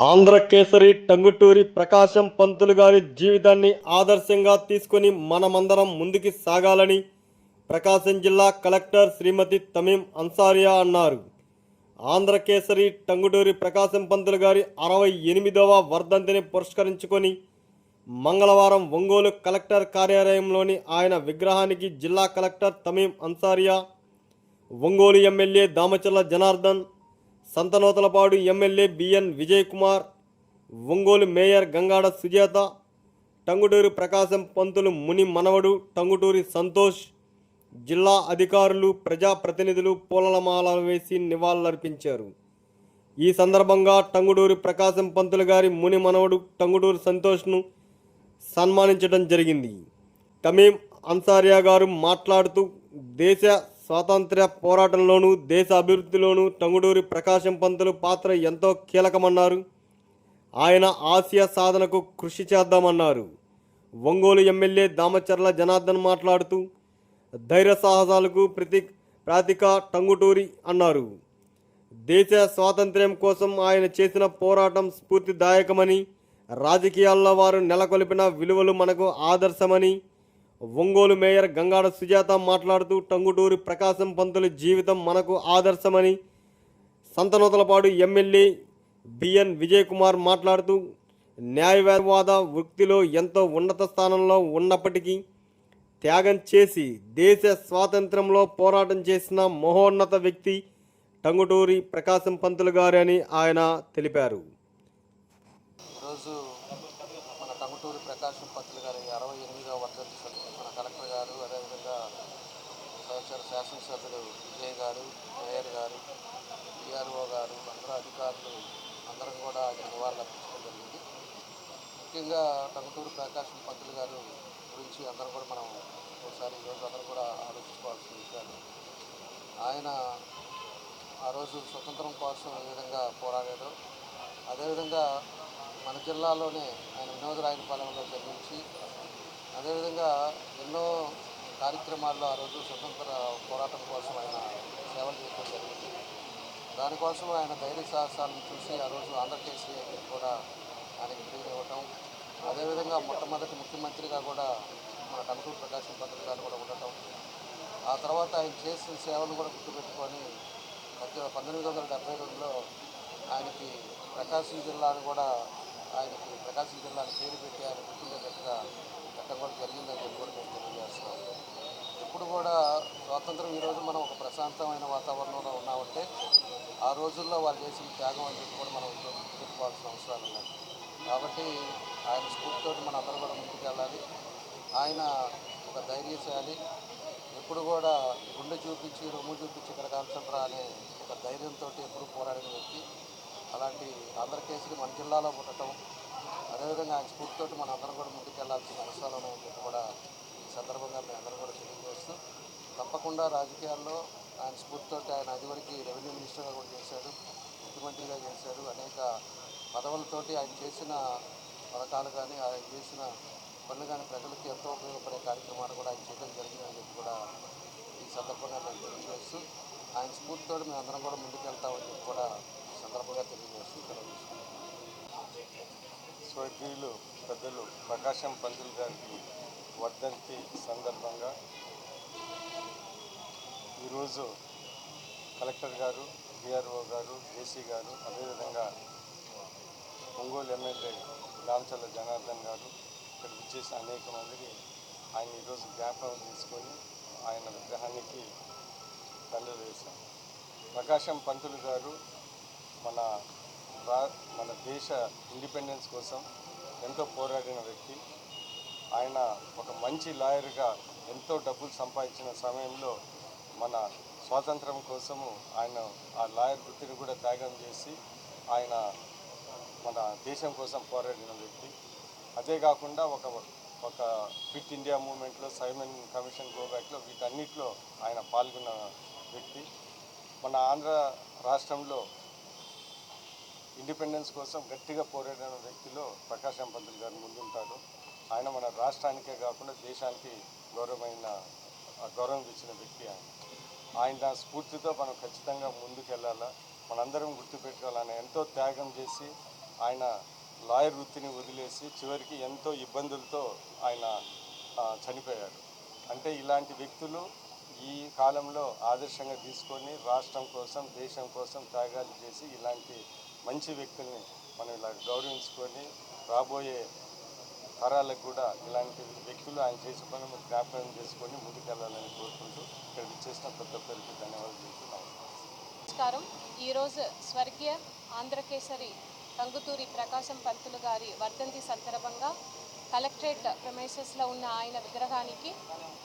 ఆంధ్ర కేసరి టంగుటూరి ప్రకాశం పంతులు గారి జీవితాన్ని ఆదర్శంగా తీసుకొని మనమందరం ముందుకు సాగాలని ప్రకాశం జిల్లా కలెక్టర్ శ్రీమతి తమీం అన్సారియా అన్నారు. ఆంధ్ర కేసరి టంగుటూరి ప్రకాశం పంతులు గారి అరవై ఎనిమిదవ వర్ధంతిని పురస్కరించుకొని మంగళవారం ఒంగోలు కలెక్టర్ కార్యాలయంలోని ఆయన విగ్రహానికి జిల్లా collector Tameem Ansariya Ongole MLA Damacharla Janardhan Santhanuthalapadu MLA BN Vijay Kumar Ongole mayor Gangada Sujatha Tanguturi Prakasam Pantulu ముని మనవడు టంగుటూరి సంతోష్ జిల్లా అధికారులు ప్రజాప్రతినిధులు పూలమాలలు వేసి నివాళులర్పించారు. ఈ సందర్భంగా టంగుటూరి ప్రకాశం పంతులు గారి ముని మనవడు టంగుటూరి సంతోష్ను సన్మానించడం జరిగింది. తమీం అన్సారియా గారు మాట్లాడుతూ దేశ స్వాతంత్ర్య పోరాటంలోనూ దేశ అభివృద్ధిలోనూ టంగుటూరి ప్రకాశం పంతులు పాత్ర ఎంతో కీలకమన్నారు. ఆయన ఆసియా సాధనకు కృషి చేద్దామన్నారు. ఒంగోలు ఎమ్మెల్యే దామచర్ల జనార్దన్ మాట్లాడుతూ ధైర్య సాహసాలకు ప్రతి ప్రాతిక టంగుటూరి అన్నారు. దేశ స్వాతంత్ర్యం కోసం ఆయన చేసిన పోరాటం స్ఫూర్తిదాయకమని రాజకీయాల్లో వారు నెలకొల్పిన విలువలు మనకు ఆదర్శమని ఒంగోలు మేయర్ గంగాడ సుజాత మాట్లాడుతూ టంగుటూరి ప్రకాశం పంతుల జీవితం మనకు ఆదర్శమని సంతనోతలపాడు ఎమ్మెల్యే బిఎన్ విజయ్ కుమార్ మాట్లాడుతూ న్యాయవాద వృత్తిలో ఎంతో ఉన్నత స్థానంలో ఉన్నప్పటికీ త్యాగం చేసి దేశ స్వాతంత్రంలో పోరాటం చేసిన మహోన్నత వ్యక్తి టంగుటూరి ప్రకాశం పంతులు గారని ఆయన తెలిపారు ఈరోజు మన టంగుటూరి ప్రకాశం పంతులు గారి అరవై ఎనిమిదవ వర్ధంతి సందర్భంగా మన కలెక్టర్ గారు అదేవిధంగా సహచర శాసనసభ్యులు విజయ్ గారు మేయర్ గారు డిఆర్ఓ గారు అందరూ అధికారులు అందరం కూడా ఆయన నివారణ అర్పించడం జరిగింది. ముఖ్యంగా టంగుటూరు ప్రకాశం పంతులు గారు గురించి అందరూ కూడా మనం ఒకసారి ఈరోజు అందరూ కూడా ఆలోచించుకోవాల్సిన విషయాలు. ఆయన ఆ రోజు స్వతంత్రం కోసం ఏ విధంగా పోరాడాడో అదేవిధంగా మన జిల్లాలోనే ఆయన వినోదరాయనపాలెంలో జన్మించి అదేవిధంగా ఎన్నో కార్యక్రమాల్లో ఆ రోజు స్వతంత్ర పోరాటం కోసం ఆయన సేవలు చేయడం జరిగింది. దానికోసం ఆయన ధైర్య సాహసాలను చూసి ఆ రోజు ఆంధ్రకేసరి అని కూడా ఆయనకి పేరు అదేవిధంగా మొట్టమొదటి ముఖ్యమంత్రిగా కూడా మన కనకూరు ప్రకాశం పత్రిక గారు కూడా ఉండటం ఆ తర్వాత ఆయన చేసిన సేవలు కూడా గుర్తుపెట్టుకొని మధ్య పంతొమ్మిది వందల డెబ్బై రెండులో ఆయనకి ప్రకాశం జిల్లాను కూడా ఆయనకి ప్రకాశం జిల్లాని పేరు పెట్టి ఆయన గుర్తుండేటట్టుగా పెట్టడం కూడా జరిగిందని చెప్పి కూడా మేము తెలియజేస్తున్నాం. ఎప్పుడు కూడా స్వాతంత్రం ఈరోజు మనం ఒక ప్రశాంతమైన వాతావరణంలో ఉన్నామంటే ఆ రోజుల్లో వాళ్ళు చేసిన త్యాగం అని చెప్పి కూడా మనం చెప్పుకోవాల్సిన అవసరాలు ఉన్నాయి. కాబట్టి ఆయన స్ఫూర్తితో మన అందరం కూడా ముందుకు వెళ్ళాలి. ఆయన ఒక ధైర్యశాలి. ఎప్పుడు కూడా గుండె చూపించి రొమ్ము చూపించి ఇక్కడ కాల్చండ్రా అనే ఒక ధైర్యంతో ఎప్పుడు పోరాడిన వ్యక్తి. అలాంటి ఆంధ్రకేసరి మన జిల్లాలో ఉండటం అదేవిధంగా ఆయన స్ఫూర్తితో మన అందరం కూడా ముందుకెళ్ళాల్సిన అవసరాలు ఉన్నాయని కూడా ఈ సందర్భంగా మేము అందరం కూడా తెలియజేస్తూ తప్పకుండా రాజకీయాల్లో ఆయన స్ఫూర్తితో ఆయన అదివరకు రెవెన్యూ మినిస్టర్గా కూడా చేశాడు ముఖ్యమంత్రిగా చేశాడు అనేక పదవులతోటి ఆయన చేసిన పథకాలు కానీ ఆయన చేసిన పనులు కానీ ప్రజలకు ఎంతో ఉపయోగపడే కార్యక్రమాలు కూడా ఆయన చేయడం జరిగిందని చెప్పి కూడా ఈ సందర్భంగా మేము తెలియజేస్తూ ఆయన స్ఫూర్తితో మేము అందరం కూడా ముందుకెళ్తామని చెప్పి కూడా సందర్భంగా తెలియజేస్తూ సెలవు స్వర్గీయులు పెద్దలు ప్రకాశం పంతులు గారికి వర్ధంతి సందర్భంగా ఈరోజు కలెక్టర్ గారు డిఆర్ఓ గారు జేసీ గారు అదేవిధంగా ఒంగోలు ఎమ్మెల్యే రామచల్ల జనార్దన్ గారు ఇక్కడ విచ్చేసిన అనేక మందికి ఆయన ఈరోజు జ్ఞాపకం తీసుకొని ఆయన విగ్రహానికి దండలు వేశాం ప్రకాశం పంతులు గారు మన మన దేశ ఇండిపెండెన్స్ కోసం ఎంతో పోరాడిన వ్యక్తి. ఆయన ఒక మంచి లాయర్గా ఎంతో డబ్బులు సంపాదించిన సమయంలో మన స్వాతంత్రం కోసము ఆయన ఆ లాయర్ వృత్తిని కూడా త్యాగం చేసి ఆయన మన దేశం కోసం పోరాడిన వ్యక్తి. అదే కాకుండా ఒక ఒక ఫిట్ ఇండియా మూమెంట్లో సైమన్ కమిషన్ గోబ్యాక్లో వీటన్నిటిలో ఆయన పాల్గొన్న వ్యక్తి. మన ఆంధ్ర రాష్ట్రంలో ఇండిపెండెన్స్ కోసం గట్టిగా పోరాడిన వ్యక్తిలో ప్రకాశం పంతులు గారు ముందుంటారు ఆయన మన రాష్ట్రానికే కాకుండా దేశానికి గౌరవమైన గౌరవం ఇచ్చిన వ్యక్తి ఆయన. ఆయన స్ఫూర్తితో మనం ఖచ్చితంగా ముందుకెళ్ళాలా మనందరం గుర్తుపెట్టుకోవాలని ఎంతో త్యాగం చేసి ఆయన లాయర్ వృత్తిని వదిలేసి చివరికి ఎంతో ఇబ్బందులతో ఆయన చనిపోయాడు. అంటే ఇలాంటి వ్యక్తులు ఈ కాలంలో ఆదర్శంగా తీసుకొని రాష్ట్రం కోసం దేశం కోసం త్యాగాలు చేసి ఇలాంటి మంచి వ్యక్తుల్ని మనం ఇలా గౌరవించుకొని రాబోయే తరాలకు కూడా ఇలాంటి వ్యక్తులు ఆయన చేసే పని జ్ఞాపకం చేసుకొని ముందుకెళ్ళాలని కోరుకుంటూ ఇక్కడ చేసిన ప్రతి ఒక్కరికి ధన్యవాదాలు చెప్తున్నాను నమస్కారం. ఈరోజు స్వర్గీయ ఆంధ్రకేసరి టంగుతూరి ప్రకాశం పంతులు గారి వర్ధంతి సందర్భంగా కలెక్టరేట్ ప్రమేసెస్లో ఉన్న ఆయన విగ్రహానికి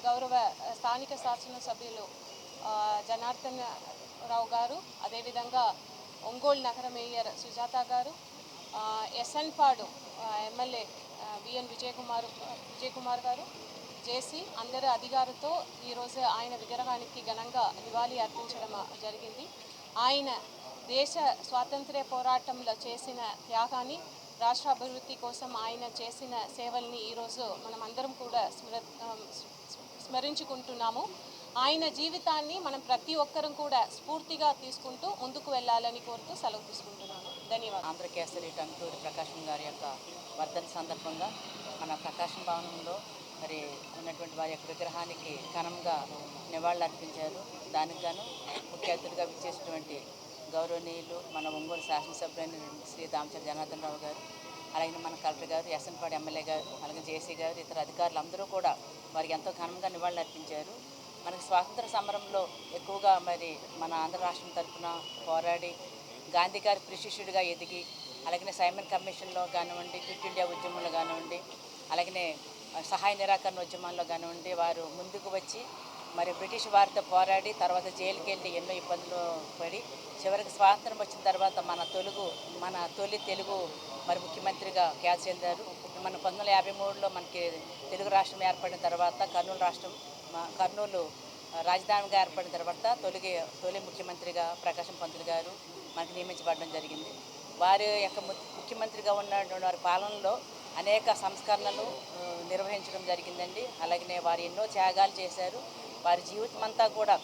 గౌరవ స్థానిక శాసనసభ్యులు జనార్దన్ రావు గారు అదేవిధంగా ఒంగోలు నగర మేయర్ సుజాత గారు ఎస్ఎన్పాడు ఎస్ఎన్ పాడు ఎమ్మెల్యే విఎన్ విజయకుమార్ విజయకుమార్ గారు జేసీ అందరి అధికారులతో ఈరోజు ఆయన విగ్రహానికి ఘనంగా నివాళి అర్పించడం జరిగింది. ఆయన దేశ స్వాతంత్ర్య పోరాటంలో చేసిన త్యాగాన్ని రాష్ట్ర అభివృద్ధి కోసం ఆయన చేసిన సేవల్ని ఈరోజు మనం అందరం కూడా స్మర స్మరించుకుంటున్నాము. ఆయన జీవితాన్ని మనం ప్రతి ఒక్కరం కూడా స్ఫూర్తిగా తీసుకుంటూ ముందుకు వెళ్ళాలని కోరుతూ సెలవు తీసుకుంటున్నాను. ధన్యవాదాలు. ఆంధ్రకేసరి టంకూరి ప్రకాశం గారి యొక్క వర్ధన సందర్భంగా మన ప్రకాశం భవనంలో మరి ఉన్నటువంటి వారి యొక్క విగ్రహానికి ఘనంగా నివాళులు అర్పించారు. దానికి గాను ముఖ్య అతిథిగా విచ్చేసినటువంటి గౌరవనీయులు మన ఒంగోలు శాసనసభ్యులైన శ్రీ దామచర్ జనార్దన్ రావు గారు అలాగే మన కలెక్టర్ గారు ఎస్ఎన్పాడు ఎమ్మెల్యే గారు అలాగే జేసీ గారు ఇతర అధికారులు అందరూ కూడా వారికి ఎంతో ఘనంగా నివాళులు అర్పించారు. మనకి స్వాతంత్ర సమరంలో ఎక్కువగా మరి మన ఆంధ్ర రాష్ట్రం తరఫున పోరాడి గాంధీ గారి ప్రశిష్యుడిగా ఎదిగి అలాగనే సైమన్ కమిషన్లో కానివ్వండి క్విట్ ఇండియా ఉద్యమంలో కానివ్వండి అలాగనే సహాయ నిరాకరణ ఉద్యమంలో కానివ్వండి వారు ముందుకు వచ్చి మరి బ్రిటిష్ వారితో పోరాడి తర్వాత జైలుకి వెళ్ళి ఎన్నో ఇబ్బందులు పడి చివరికి స్వాతంత్రం వచ్చిన తర్వాత మన తెలుగు మన తొలి తెలుగు మరి ముఖ్యమంత్రిగా ఖ్యాతి చెందారు. మన పంతొమ్మిది వందల యాభై మూడులో మనకి తెలుగు రాష్ట్రం ఏర్పడిన తర్వాత కర్నూలు రాష్ట్రం కర్నూలు రాజధానిగా ఏర్పడిన తర్వాత తొలిగి తొలి ముఖ్యమంత్రిగా ప్రకాశం పంతులు గారు మనకి నియమించబడడం జరిగింది. వారి యొక్క ముఖ్యమంత్రిగా ఉన్నటువంటి వారి పాలనలో అనేక సంస్కరణలు నిర్వహించడం జరిగిందండి. అలాగనే వారు ఎన్నో త్యాగాలు చేశారు. వారి జీవితం అంతా కూడా